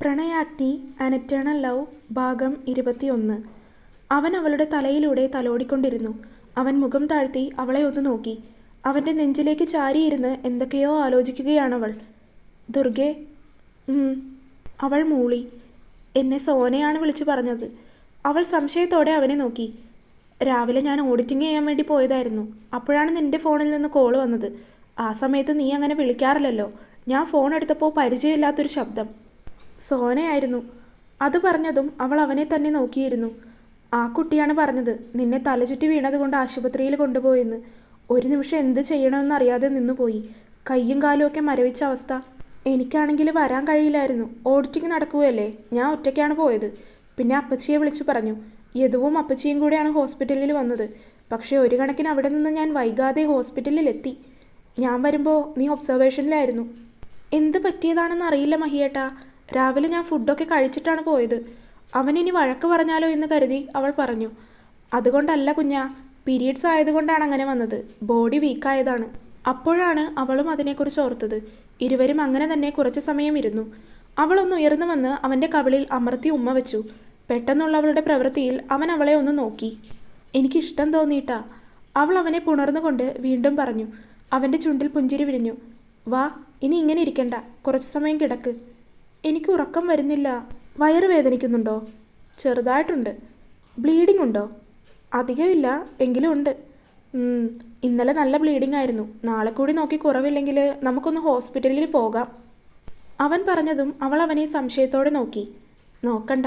Pranayagni eternal love ഭാഗം ഇരുപത്തിയൊന്ന്. അവൻ അവളുടെ തലയിലൂടെ തലോടിക്കൊണ്ടിരുന്നു. അവൻ മുഖം താഴ്ത്തി അവളെ ഒന്ന് നോക്കി. അവന്റെ നെഞ്ചിലേക്ക് ചാരിയിരുന്ന് എന്തൊക്കെയോ ആലോചിക്കുകയാണവൾ. ദുർഗെ. അവൾ മൂളി. എന്നെ സോനയാണ് വിളിച്ചു പറഞ്ഞത്. അവൾ സംശയത്തോടെ അവനെ നോക്കി. രാവിലെ ഞാൻ ഓഡിറ്റിംഗ് ചെയ്യാൻ വേണ്ടി പോയതായിരുന്നു. അപ്പോഴാണ് നിന്റെ ഫോണിൽ നിന്ന് കോൾ വന്നത്. ആ സമയത്ത് നീ അങ്ങനെ വിളിക്കാറില്ലല്ലോ. ഞാൻ ഫോൺ എടുത്തപ്പോൾ പരിചയമില്ലാത്തൊരു ശബ്ദം. സോനയായിരുന്നു. അത് പറഞ്ഞതും അവൾ അവനെ തന്നെ നോക്കിയിരുന്നു. ആ കുട്ടിയാണ് പറഞ്ഞത് നിന്നെ തലചുറ്റി വീണതുകൊണ്ട് ആശുപത്രിയിൽ കൊണ്ടുപോയെന്ന്. ഒരു നിമിഷം എന്ത് ചെയ്യണമെന്ന് അറിയാതെ നിന്നുപോയി. കയ്യും കാലും ഒക്കെ മരവിച്ച അവസ്ഥ. എനിക്കാണെങ്കിൽ വരാൻ കഴിയില്ലായിരുന്നു. ഓഡിറ്റിങ് നടക്കുകയല്ലേ? ഞാൻ ഒറ്റയ്ക്കാണ് പോയത്. പിന്നെ അപ്പച്ചിയെ വിളിച്ചു പറഞ്ഞു. യദുവും അപ്പച്ചിയും കൂടെയാണ് ഹോസ്പിറ്റലിൽ വന്നത്. പക്ഷേ ഒരു കണക്കിന് അവിടെ നിന്ന് ഞാൻ വൈകാതെ ഹോസ്പിറ്റലിൽ എത്തി. ഞാൻ വരുമ്പോൾ നീ ഒബ്സർവേഷനിലായിരുന്നു. എന്ത് പറ്റിയതാണെന്ന് അറിയില്ല മഹിയേട്ടാ. രാവിലെ ഞാൻ ഫുഡൊക്കെ കഴിച്ചിട്ടാണ് പോയത്. അവനിനി വഴക്ക് പറഞ്ഞാലോ എന്ന് കരുതി അവൾ പറഞ്ഞു. അതുകൊണ്ടല്ല കുഞ്ഞാ പീരീഡ്സ് ആയതുകൊണ്ടാണ് അങ്ങനെ വന്നത്. ബോഡി വീക്കായതാണ്. അപ്പോഴാണ് അവളും അതിനെക്കുറിച്ച് ഓർത്തത്. ഇരുവരും അങ്ങനെ തന്നെ കുറച്ച് സമയം ഇരുന്നു. അവളൊന്ന് ഉയർന്നു വന്ന് അവന്റെ കവിളിൽ അമർത്തി ഉമ്മ വെച്ചു. പെട്ടെന്നുള്ളവളുടെ പ്രവൃത്തിയിൽ അവൻ അവളെ ഒന്ന് നോക്കി. എനിക്കിഷ്ടം തോന്നിയിട്ടാ. അവൾ അവനെ പുണർന്നുകൊണ്ട് വീണ്ടും പറഞ്ഞു. അവന്റെ ചുണ്ടിൽ പുഞ്ചിരി വിരിഞ്ഞു. വാ ഇനി ഇങ്ങനെ ഇരിക്കണ്ട. കുറച്ച് സമയം കിടക്ക്. എനിക്ക് ഉറക്കം വരുന്നില്ല. വയറ് വേദനിക്കുന്നുണ്ടോ? ചെറുതായിട്ടുണ്ട്. ബ്ലീഡിംഗ് ഉണ്ടോ? അധികമില്ല എങ്കിലും ഉണ്ട്. ഇന്നലെ നല്ല ബ്ലീഡിംഗ് ആയിരുന്നു. നാളെ കൂടി നോക്കി കുറവില്ലെങ്കിൽ നമുക്കൊന്ന് ഹോസ്പിറ്റലിൽ പോകാം. അവൻ പറഞ്ഞതും അവൾ അവനെ സംശയത്തോടെ നോക്കി. നോക്കണ്ട.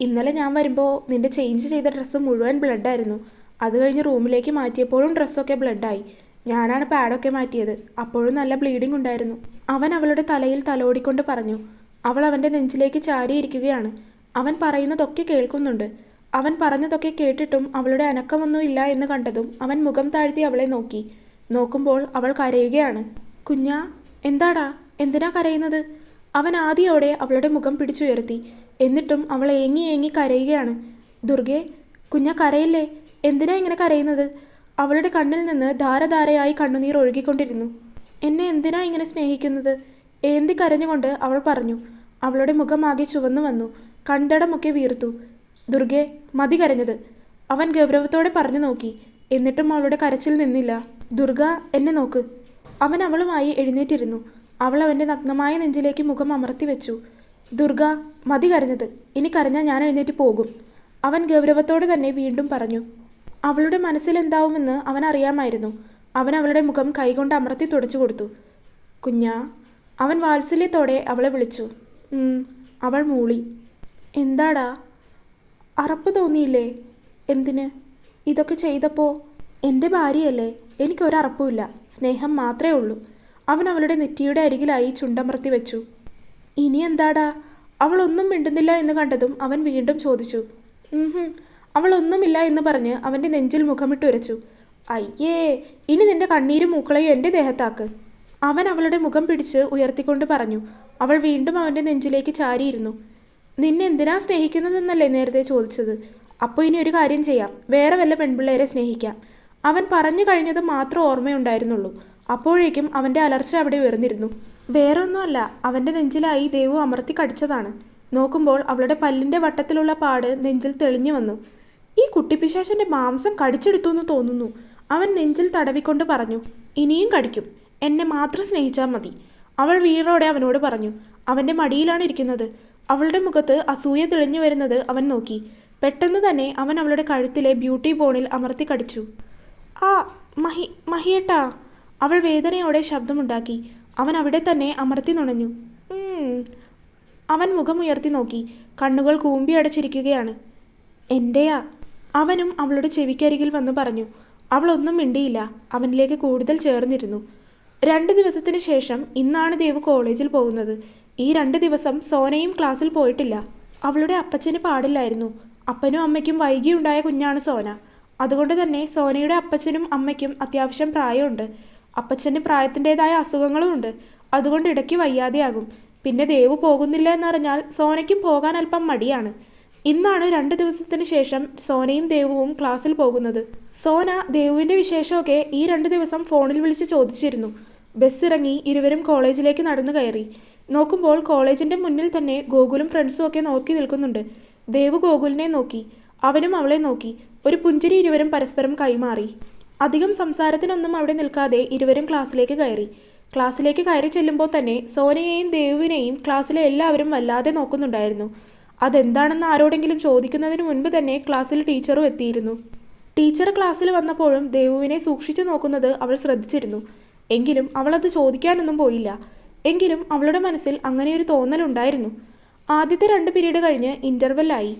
ഇന്നലെ ഞാൻ വരുമ്പോൾ നിന്റെ ചേഞ്ച് ചെയ്ത ഡ്രസ്സ് മുഴുവൻ ബ്ലഡായിരുന്നു അത് കഴിഞ്ഞ് റൂമിലേക്ക് മാറ്റിയപ്പോഴും ഡ്രസ്സൊക്കെ ബ്ലഡായി ഞാനാണ് പാഡൊക്കെ മാറ്റിയത്. അപ്പോഴും നല്ല ബ്ലീഡിംഗ് ഉണ്ടായിരുന്നു. അവൻ അവളുടെ തലയിൽ തലോടിക്കൊണ്ട് പറഞ്ഞു അവൾ അവന്റെ നെഞ്ചിലേക്ക് ചാരിയിരിക്കുകയാണ്. അവൻ പറയുന്നതൊക്കെ കേൾക്കുന്നുണ്ട്. അവൻ പറഞ്ഞതൊക്കെ കേട്ടിട്ടും അവളുടെ അനക്കമൊന്നുമില്ല എന്ന് കണ്ടതും അവൻ മുഖം താഴ്ത്തി അവളെ നോക്കി. നോക്കുമ്പോൾ അവൾ കരയുകയാണ്. കുഞ്ഞാ എന്താടാ? എന്തിനാ കരയുന്നത്? അവൻ ആദ്യയോടെ അവളുടെ മുഖം പിടിച്ചുയർത്തി. എന്നിട്ടും അവൾ ഏങ്ങി ഏങ്ങി കരയുകയാണ്. ദുർഗെ കുഞ്ഞ കരയില്ലേ? എന്തിനാ ഇങ്ങനെ കരയുന്നത്? അവളുടെ കണ്ണിൽ നിന്ന് ധാരധാരയായി കണ്ണുനീർ ഒഴുകിക്കൊണ്ടിരുന്നു. എന്നെ എന്തിനാ ഇങ്ങനെ സ്നേഹിക്കുന്നത്? ഏന്തി കരഞ്ഞുകൊണ്ട് അവൾ പറഞ്ഞു. അവളുടെ മുഖമാകെ ചുവന്നു വന്നു. കണ്ടടമൊക്കെ വീർത്തു. ദുർഗെ മതി കരഞ്ഞത്. അവൻ ഗൗരവത്തോടെ പറഞ്ഞു നോക്കി. എന്നിട്ടും അവളുടെ കരച്ചിൽ നിന്നില്ല. ദുർഗ എന്നെ നോക്ക്. അവൻ അവളുമായി എഴുന്നേറ്റിരുന്നു. അവൾ അവന്റെ നഗ്നമായ നെഞ്ചിലേക്ക് മുഖം അമർത്തി വെച്ചു. ദുർഗ മതി കരഞ്ഞത്. ഇനി കരഞ്ഞാൽ ഞാൻ എഴുന്നേറ്റ് പോകും. അവൻ ഗൗരവത്തോടെ തന്നെ വീണ്ടും പറഞ്ഞു. അവളുടെ മനസ്സിലെന്താവുമെന്ന് അവൻ അറിയാമായിരുന്നു. അവൻ അവളുടെ മുഖം കൈകൊണ്ട് അമർത്തി തുടച്ചു കൊടുത്തു. കുഞ്ഞാ അവൻ വാത്സല്യത്തോടെ അവളെ വിളിച്ചു. അവൾ മൂളി. എന്താടാ? അറപ്പ് തോന്നിയില്ലേ? എന്തിന്? ഇതൊക്കെ ചെയ്തപ്പോൾ എന്റെ ഭാര്യയല്ലേ? എനിക്കൊരറപ്പുമില്ല. സ്നേഹം മാത്രമേ ഉള്ളൂ. അവൻ അവളുടെ നെറ്റിയുടെ അരികിലായി ചുണ്ടമർത്തി വെച്ചു. ഇനി എന്താടാ? അവൾ ഒന്നും മിണ്ടുന്നില്ല എന്ന് കണ്ടതും അവൻ വീണ്ടും ചോദിച്ചു. അവളൊന്നുമില്ല എന്ന് പറഞ്ഞ് അവന്റെ നെഞ്ചിൽ മുഖമിട്ട് മുഖമിട്ടുരച്ചു അയ്യേ ഇനി നിന്റെ കണ്ണീരും മൂക്കളയും എന്റെ ദേഹത്താക്ക്. അവൻ അവളുടെ മുഖം പിടിച്ച് ഉയർത്തിക്കൊണ്ട് പറഞ്ഞു. അവൾ വീണ്ടും അവന്റെ നെഞ്ചിലേക്ക് ചാരിയിരുന്നു. നിന്നെ എന്തിനാ സ്നേഹിക്കുന്നതെന്നല്ലേ നേരത്തെ ചോദിച്ചത്? അപ്പോൾ ഇനി ഒരു കാര്യം ചെയ്യാം. വേറെ വല്ല പെൺപിള്ളേരെ സ്നേഹിക്കാം. അവൻ പറഞ്ഞു കഴിഞ്ഞത് മാത്രം ഓർമ്മയുണ്ടായിരുന്നുള്ളൂ. അപ്പോഴേക്കും അവന്റെ അലർച്ച അവിടെ ഉയർന്നിരുന്നു. വേറെ ഒന്നുമല്ല അവന്റെ നെഞ്ചിലായി ദേവു അമർത്തി കടിച്ചതാണ്. നോക്കുമ്പോൾ അവളുടെ പല്ലിന്റെ വട്ടത്തിലുള്ള പാട് നെഞ്ചിൽ തെളിഞ്ഞു വന്നു. ഈ കുട്ടിപ്പിശാശന്റെ മാംസം കടിച്ചെടുത്തു എന്ന് തോന്നുന്നു. അവൻ നെഞ്ചിൽ തടവിക്കൊണ്ട് പറഞ്ഞു ഇനിയും കടിക്കും. എന്നെ മാത്രം സ്നേഹിച്ചാൽ മതി. അവൾ വീണോടെ അവനോട് പറഞ്ഞു അവന്റെ മടിയിലാണ് ഇരിക്കുന്നത്. അവളുടെ മുഖത്ത് അസൂയ തെളിഞ്ഞു വരുന്നത് അവൻ നോക്കി. പെട്ടെന്ന് തന്നെ അവൻ അവളുടെ കഴുത്തിലെ ബ്യൂട്ടി ബോണിൽ അമർത്തി കടിച്ചു. ആ മഹി മഹിയേട്ടാ അവൾ വേദനയോടെ ശബ്ദമുണ്ടാക്കി. അവൻ അവിടെ തന്നെ അമർത്തി നുണഞ്ഞു. അവൻ മുഖമുയർത്തി നോക്കി. കണ്ണുകൾ കൂമ്പി അടച്ചിരിക്കുകയാണ്. എന്റെയാ അവനും അവളുടെ ചെവിക്കരികിൽ വന്ന് പറഞ്ഞു. അവളൊന്നും മിണ്ടിയില്ല. അവനിലേക്ക് കൂടുതൽ ചേർന്നിരുന്നു. രണ്ട് ദിവസത്തിന് ശേഷം ഇന്നാണ് ദേവ് കോളേജിൽ പോകുന്നത്. ഈ രണ്ട് ദിവസം സോനയും ക്ലാസ്സിൽ പോയിട്ടില്ല. അവളുടെ അപ്പച്ചന് പാടില്ലായിരുന്നു. അപ്പനും അമ്മയ്ക്കും വൈകിയുണ്ടായ കുഞ്ഞാണ് സോന. അതുകൊണ്ട് തന്നെ സോനയുടെ അപ്പച്ചനും അമ്മയ്ക്കും അത്യാവശ്യം പ്രായമുണ്ട്. അപ്പച്ചന് പ്രായത്തിന്റെതായ അസുഖങ്ങളും ഉണ്ട്. അതുകൊണ്ട് ഇടയ്ക്ക് വയ്യാതെയാകും. പിന്നെ ദേവ് പോകുന്നില്ല എന്നറിഞ്ഞാൽ സോനയ്ക്കും പോകാൻ അല്പം മടിയാണ്. ഇന്നാണ് രണ്ട് ദിവസത്തിന് ശേഷം സോനയും ദേവുവും ക്ലാസ്സിൽ പോകുന്നത്. സോന ദേവുവിന്റെ വിശേഷമൊക്കെ ഈ രണ്ട് ദിവസം ഫോണിൽ വിളിച്ച് ചോദിച്ചിരുന്നു. ബസ് ഇറങ്ങി ഇരുവരും കോളേജിലേക്ക് നടന്നു കയറി. നോക്കുമ്പോൾ കോളേജിന്റെ മുന്നിൽ തന്നെ ഗോകുലും ഫ്രണ്ട്സും ഒക്കെ നോക്കി നിൽക്കുന്നുണ്ട്. ദേവ് ഗോകുലിനെ നോക്കി. അവനും അവളെ നോക്കി. ഒരു പുഞ്ചിരി ഇരുവരും പരസ്പരം കൈമാറി. അധികം സംസാരത്തിനൊന്നും അവിടെ നിൽക്കാതെ ഇരുവരും ക്ലാസ്സിലേക്ക് കയറി. ക്ലാസ്സിലേക്ക് കയറി ചെല്ലുമ്പോൾ തന്നെ സോനയെയും ദേവുവിനെയും ക്ലാസ്സിലെ എല്ലാവരും വല്ലാതെ നോക്കുന്നുണ്ടായിരുന്നു. അതെന്താണെന്ന് ആരോടെങ്കിലും ചോദിക്കുന്നതിന് മുൻപ് തന്നെ ക്ലാസ്സിൽ ടീച്ചറും എത്തിയിരുന്നു. ടീച്ചർ ക്ലാസ്സിൽ വന്നപ്പോഴും ദേവുവിനെ സൂക്ഷിച്ചു നോക്കുന്നത് അവൾ ശ്രദ്ധിച്ചിരുന്നു. എങ്കിലും അവളത് ചോദിക്കാനൊന്നും പോയില്ല. എങ്കിലും അവളുടെ മനസ്സിൽ അങ്ങനെയൊരു തോന്നലുണ്ടായിരുന്നു ആദ്യത്തെ രണ്ട് പീരീഡ് കഴിഞ്ഞ് ഇന്റർവെല്ലായി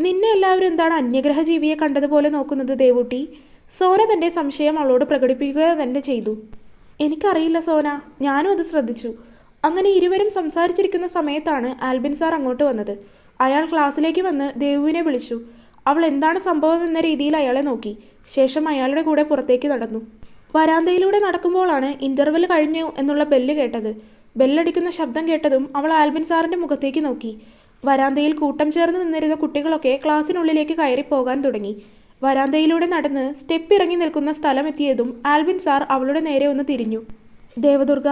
നിന്നെ എല്ലാവരും എന്താണ് അന്യഗ്രഹ ജീവിയെ കണ്ടതുപോലെ നോക്കുന്നത് ദേവൂട്ടി? സോന തന്റെ സംശയം അവളോട് പ്രകടിപ്പിക്കുക തന്നെ ചെയ്തു. എനിക്കറിയില്ല സോന. ഞാനും അത് ശ്രദ്ധിച്ചു. അങ്ങനെ ഇരുവരും സംസാരിച്ചിരിക്കുന്ന സമയത്താണ് ആൽബിൻ സാർ അങ്ങോട്ട് വന്നത്. അയാൾ ക്ലാസ്സിലേക്ക് വന്ന് ദേവുവിനെ വിളിച്ചു. അവൾ എന്താണ് സംഭവം എന്ന രീതിയിൽ അയാളെ നോക്കി. ശേഷം അയാളുടെ കൂടെ പുറത്തേക്ക് നടന്നു. വരാന്തയിലൂടെ നടക്കുമ്പോഴാണ് ഇന്റർവെൽ കഴിഞ്ഞു എന്നുള്ള ബെല്ല് കേട്ടത്. ബെല്ലടിക്കുന്ന ശബ്ദം കേട്ടതും അവൾ ആൽബിൻ സാറിന്റെ മുഖത്തേക്ക് നോക്കി. വരാന്തയിൽ കൂട്ടം ചേർന്ന് നിന്നിരുന്ന കുട്ടികളൊക്കെ ക്ലാസ്സിനുള്ളിലേക്ക് കയറി പോകാൻ തുടങ്ങി. വരാന്തയിലൂടെ നടന്ന് സ്റ്റെപ്പ് ഇറങ്ങി നിൽക്കുന്ന സ്ഥലമെത്തിയതും ആൽബിൻ സാർ അവളുടെ നേരെ ഒന്ന് തിരിഞ്ഞു. ദേവദുർഗ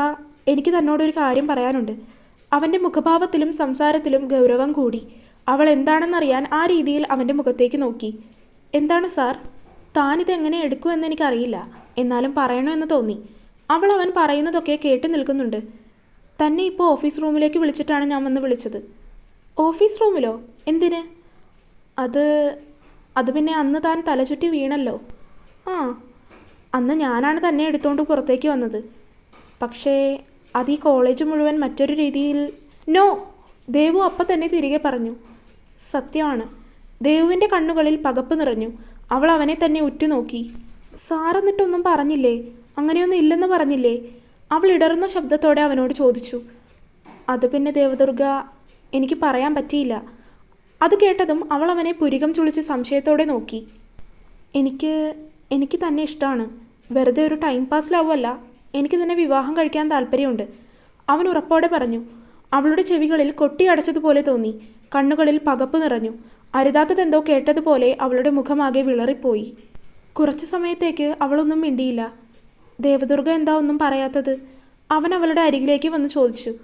എനിക്ക് തന്നോടൊരു കാര്യം പറയാനുണ്ട്. അവന്റെ മുഖഭാവത്തിലും സംസാരത്തിലും ഗൗരവം കൂടി. അവൾ എന്താണെന്നറിയാൻ ആ രീതിയിൽ അവന്റെ മുഖത്തേക്ക് നോക്കി. എന്താണ് സാർ? താനിതെങ്ങനെ എടുക്കുമെന്ന് എനിക്കറിയില്ല. എന്നാലും പറയണമെന്ന് തോന്നി. അവൾ അവൻ പറയുന്നതൊക്കെ കേട്ട് നിൽക്കുന്നുണ്ട്. തന്നെ ഇപ്പോൾ ഓഫീസ് റൂമിലേക്ക് വിളിച്ചിട്ടാണ് ഞാൻ വന്ന് വിളിച്ചത്. ഓഫീസ് റൂമിലോ? എന്തിന്? അത് അത് പിന്നെ അന്ന് താൻ തലചുറ്റി വീണല്ലോ. ആ അന്ന് ഞാനാണ് തന്നെ എടുത്തുകൊണ്ട് പുറത്തേക്ക് വന്നത്. പക്ഷേ അത് ഈ കോളേജ് മുഴുവൻ മറ്റൊരു രീതിയിൽ നോ ദേവു അപ്പം തന്നെ തിരികെ പറഞ്ഞു. സത്യമാണ്. ദേവുവിന്റെ കണ്ണുകളിൽ പകപ്പ് നിറഞ്ഞു. അവൾ അവനെ തന്നെ ഉറ്റുനോക്കി. സാറെന്നിട്ടൊന്നും പറഞ്ഞില്ലേ? അങ്ങനെയൊന്നും ഇല്ലെന്ന് പറഞ്ഞില്ലേ? അവൾ ഇടറുന്ന ശബ്ദത്തോടെ അവനോട് ചോദിച്ചു. അത് പിന്നെ ദേവദുർഗ എനിക്ക് പറയാൻ പറ്റിയില്ല. അത് കേട്ടതും അവൾ അവനെ പുരികം ചുളിച്ച് സംശയത്തോടെ നോക്കി. എനിക്ക് എനിക്ക് തന്നെ ഇഷ്ടമാണ് വെറുതെ ഒരു ടൈം പാസ് ലവല്ല എനിക്ക് തന്നെ വിവാഹം കഴിക്കാൻ താല്പര്യമുണ്ട്. അവൻ ഉറപ്പോടെ പറഞ്ഞു. അവളുടെ ചെവികളിൽ കൊട്ടിയടച്ചതുപോലെ തോന്നി. കണ്ണുകളിൽ പകപ്പ് നിറഞ്ഞു. അരുതാത്തതെന്തോ കേട്ടതുപോലെ അവളുടെ മുഖമാകെ വിളറിപ്പോയി. കുറച്ചു സമയത്തേക്ക് അവളൊന്നും മിണ്ടിയില്ല. ദേവദുർഗ എന്താ ഒന്നും പറയാത്തത്? അവൻ അവളുടെ അരികിലേക്ക് വന്ന് ചോദിച്ചു.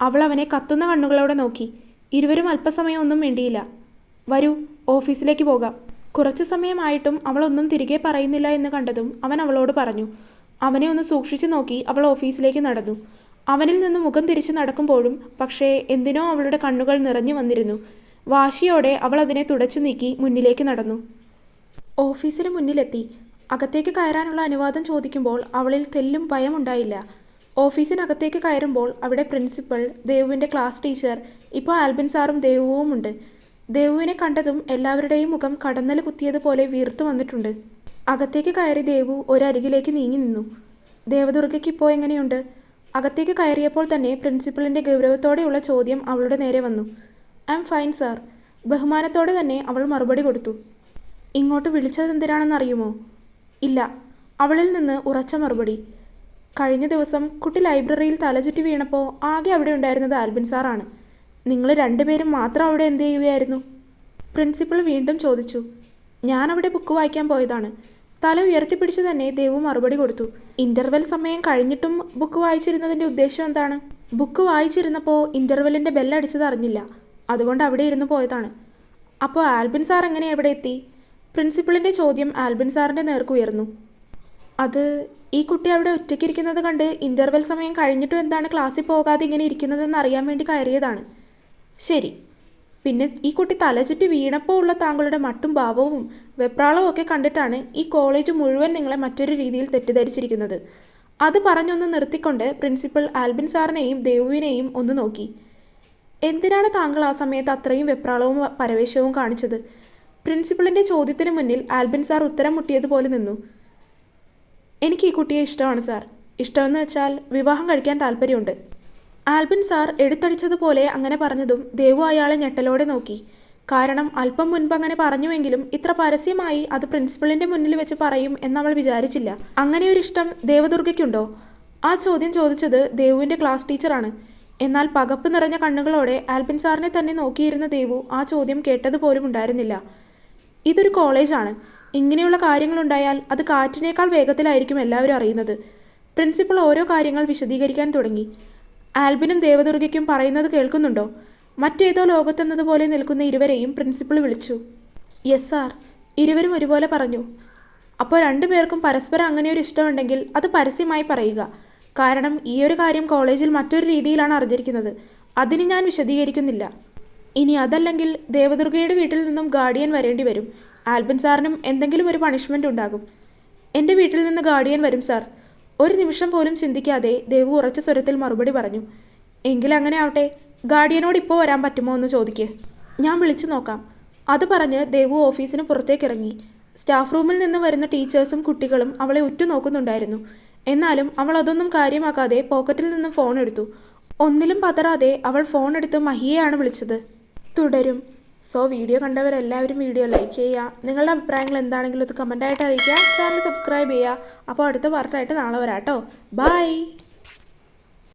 അവൾ അവനെ കത്തുന്ന കണ്ണുകളോടെ നോക്കി. ഇരുവരും അല്പസമയം ഒന്നും മിണ്ടിയില്ല. വരൂ ഓഫീസിലേക്ക് പോകാം. കുറച്ച് സമയമായിട്ടും അവളൊന്നും തിരികെ പറയുന്നില്ല എന്ന് കണ്ടതും അവൻ അവളോട് പറഞ്ഞു. അവനെ ഒന്ന് സൂക്ഷിച്ചു നോക്കി അവൾ ഓഫീസിലേക്ക് നടന്നു. അവനിൽ നിന്ന് മുഖം തിരിച്ചു നടക്കുമ്പോഴും പക്ഷേ എന്തിനോ അവളുടെ കണ്ണുകൾ നിറഞ്ഞു വന്നിരുന്നു. വാശിയോടെ അവൾ അതിനെ തുടച്ചു നീക്കി മുന്നിലേക്ക് നടന്നു. ഓഫീസിന് മുന്നിലെത്തി. അകത്തേക്ക് കയറാനുള്ള അനുവാദം ചോദിക്കുമ്പോൾ അവളിൽ തെല്ലും ഭയമുണ്ടായില്ല ഓഫീസിനകത്തേക്ക് കയറുമ്പോൾ അവിടെ പ്രിൻസിപ്പൽ ദേവുവിന്റെ ക്ലാസ് ടീച്ചർ ഇപ്പോൾ ആൽബിൻ സാറും ദേവുവും ഉണ്ട് ദേവുവിനെ കണ്ടതും എല്ലാവരുടെയും മുഖം കടന്നൽ കുത്തിയതുപോലെ വീർത്തു വന്നിട്ടുണ്ട്. അകത്തേക്ക് കയറി ദേവു ഒരരികിലേക്ക് നീങ്ങി നിന്നു. ദേവദുർഗയ്ക്ക് ഇപ്പോൾ എങ്ങനെയുണ്ട്? അകത്തേക്ക് കയറിയപ്പോൾ തന്നെ പ്രിൻസിപ്പളിന്റെ ഗൗരവത്തോടെയുള്ള ചോദ്യം അവളുടെ നേരെ വന്നു. I am fine sir. ബഹുമാനത്തോടെ തന്നെ അവൾ മറുപടി കൊടുത്തു. ഇങ്ങോട്ട് വിളിച്ചത് എന്തിനാണെന്ന് അറിയുമോ? ഇല്ല. അവളിൽ നിന്ന് ഉറച്ച മറുപടി. കഴിഞ്ഞ ദിവസം കുട്ടി ലൈബ്രറിയിൽ തലചുറ്റി വീണപ്പോൾ ആകെ അവിടെ ഉണ്ടായിരുന്നത് ആൽബിൻ സാറാണ്. നിങ്ങൾ രണ്ടുപേരും മാത്രം അവിടെ എന്ത് ചെയ്യുകയായിരുന്നു? പ്രിൻസിപ്പൾ വീണ്ടും ചോദിച്ചു. ഞാൻ അവിടെ ബുക്ക് വായിക്കാൻ പോയതാണ്. തല ഉയർത്തിപ്പിടിച്ച് തന്നെ ദേവു മറുപടി കൊടുത്തു. ഇന്റർവെൽ സമയം കഴിഞ്ഞിട്ടും ബുക്ക് വായിച്ചിരുന്നതിന്റെ ഉദ്ദേശം എന്താണ്? ബുക്ക് വായിച്ചിരുന്നപ്പോൾ ഇന്റർവെല്ലിന്റെ ബെല്ലടിച്ചത് അറിഞ്ഞില്ല. അതുകൊണ്ട് അവിടെ ഇരുന്ന് പോയതാണ്. അപ്പോൾ ആൽബിൻ സാർ എങ്ങനെ എവിടെ എത്തി? പ്രിൻസിപ്പളിന്റെ ചോദ്യം ആൽബിൻ സാറിന്റെ നേർക്കുയർന്നു അത് ഈ കുട്ടി അവിടെ ഒറ്റയ്ക്കിരിക്കുന്നത് കണ്ട് ഇന്റർവെൽ സമയം കഴിഞ്ഞിട്ടും എന്താണ് ക്ലാസ്സിൽ പോകാതെ ഇങ്ങനെ ഇരിക്കുന്നതെന്ന് അറിയാൻ വേണ്ടി കയറിയതാണ്. ശരി. പിന്നെ ഈ കുട്ടി തലചുറ്റി വീണപ്പോൾ ഉള്ള താങ്കളുടെ മട്ടും ഭാവവും വെപ്രാളവും ഒക്കെ കണ്ടിട്ടാണ് ഈ കോളേജ് മുഴുവൻ നിങ്ങളെ മറ്റൊരു രീതിയിൽ തെറ്റിദ്ധരിച്ചിരിക്കുന്നത്. അത് പറഞ്ഞൊന്ന് നിർത്തിക്കൊണ്ട് പ്രിൻസിപ്പൽ ആൽബിൻ സാറിനെയും ദേവുവിനെയും ഒന്ന് നോക്കി. എന്തിനാണ് താങ്കൾ ആ സമയത്ത് അത്രയും വെപ്രാളവും പരവേശവും കാണിച്ചത്? പ്രിൻസിപ്പളിന്റെ ചോദ്യത്തിന് മുന്നിൽ ആൽബിൻ സാർ ഉത്തരം മുട്ടിയതുപോലെ നിന്നു. എനിക്ക് ഈ കുട്ടിയെ ഇഷ്ടമാണ് സാർ. ഇഷ്ടമെന്ന് വെച്ചാൽ വിവാഹം കഴിക്കാൻ താല്പര്യമുണ്ട് ആൽബിൻ സാർ എടുത്തടിച്ചതുപോലെ അങ്ങനെ പറഞ്ഞതും ദേവു അയാളെ ഞെട്ടലോടെ നോക്കി. കാരണം അല്പം മുൻപ് അങ്ങനെ പറഞ്ഞുവെങ്കിലും ഇത്ര പരസ്യമായി അത് പ്രിൻസിപ്പളിന്റെ മുന്നിൽ വെച്ച് പറയും എന്നവൾ വിചാരിച്ചില്ല. അങ്ങനെയൊരിഷ്ടം ദേവദുർഗയ്ക്കുണ്ടോ? ആ ചോദ്യം ചോദിച്ചത് ദേവുവിന്റെ ക്ലാസ് ടീച്ചറാണ്. എന്നാൽ പകപ്പ് നിറഞ്ഞ കണ്ണുകളോടെ ആൽബിൻ സാറിനെ തന്നെ നോക്കിയിരുന്ന ദേവു ആ ചോദ്യം കേട്ടതുപോലും ഉണ്ടായിരുന്നില്ല. ഇതൊരു കോളേജാണ്. ഇങ്ങനെയുള്ള കാര്യങ്ങളുണ്ടായാൽ അത് കാറ്റിനേക്കാൾ വേഗത്തിലായിരിക്കും എല്ലാവരും അറിയുന്നത്. പ്രിൻസിപ്പൾ ഓരോ കാര്യങ്ങൾ വിശദീകരിക്കാൻ തുടങ്ങി. ആൽബിനും ദേവദുർഗയ്ക്കും പറയുന്നത് കേൾക്കുന്നുണ്ടോ? മറ്റേതോ ലോകത്തെന്നതുപോലെ നിൽക്കുന്ന ഇരുവരെയും പ്രിൻസിപ്പൾ വിളിച്ചു. Yes sir. ഇരുവരും ഒരുപോലെ പറഞ്ഞു. അപ്പോൾ രണ്ടുപേർക്കും പരസ്പരം അങ്ങനെ ഒരു ഇഷ്ടമുണ്ടെങ്കിൽ അത് പരസ്യമായി പറയുക. കാരണം ഈയൊരു കാര്യം കോളേജിൽ മറ്റൊരു രീതിയിലാണ് അറിഞ്ഞിരിക്കുന്നത്. അതിന് ഞാൻ വിശദീകരിക്കുന്നില്ല. ഇനി അതല്ലെങ്കിൽ ദേവദുർഗയുടെ വീട്ടിൽ നിന്നും ഗാർഡിയൻ വരേണ്ടി വരും. ആൽബൻ സാറിനും എന്തെങ്കിലും ഒരു പണിഷ്മെന്റ് ഉണ്ടാകും. എന്റെ വീട്ടിൽ നിന്ന് ഗാർഡിയൻ വരും സാർ. ഒരു നിമിഷം പോലും ചിന്തിക്കാതെ ദേവു ഉറച്ച സ്വരത്തിൽ മറുപടി പറഞ്ഞു. എങ്കിലങ്ങനെ ആവട്ടെ ഗാർഡിയനോട് ഇപ്പോൾ വരാൻ പറ്റുമോ എന്ന് ചോദിക്ക്. ഞാൻ വിളിച്ചു നോക്കാം. അത് പറഞ്ഞ് ദേവു ഓഫീസിന് പുറത്തേക്ക് ഇറങ്ങി. സ്റ്റാഫ് റൂമിൽ നിന്ന് വരുന്ന ടീച്ചേഴ്സും കുട്ടികളും അവളെ ഉറ്റുനോക്കുന്നുണ്ടായിരുന്നു. എന്നാലും അവൾ അതൊന്നും കാര്യമാക്കാതെ പോക്കറ്റിൽ നിന്നും ഫോൺ എടുത്തു. ഒന്നിലും പതറാതെ അവൾ ഫോൺ എടുത്ത് മഹിയെയാണ് വിളിച്ചത്. തുടരും. സോ വീഡിയോ കണ്ടവരെല്ലാവരും വീഡിയോ ലൈക്ക് ചെയ്യുക. നിങ്ങളുടെ അഭിപ്രായങ്ങൾ എന്താണെങ്കിലും അത് കമന്റായിട്ട് അറിയിക്കുക. ചാനൽ സബ്സ്ക്രൈബ് ചെയ്യുക. അപ്പോൾ അടുത്ത പാർട്ടായിട്ട് നാളെ വരാം കേട്ടോ ബൈ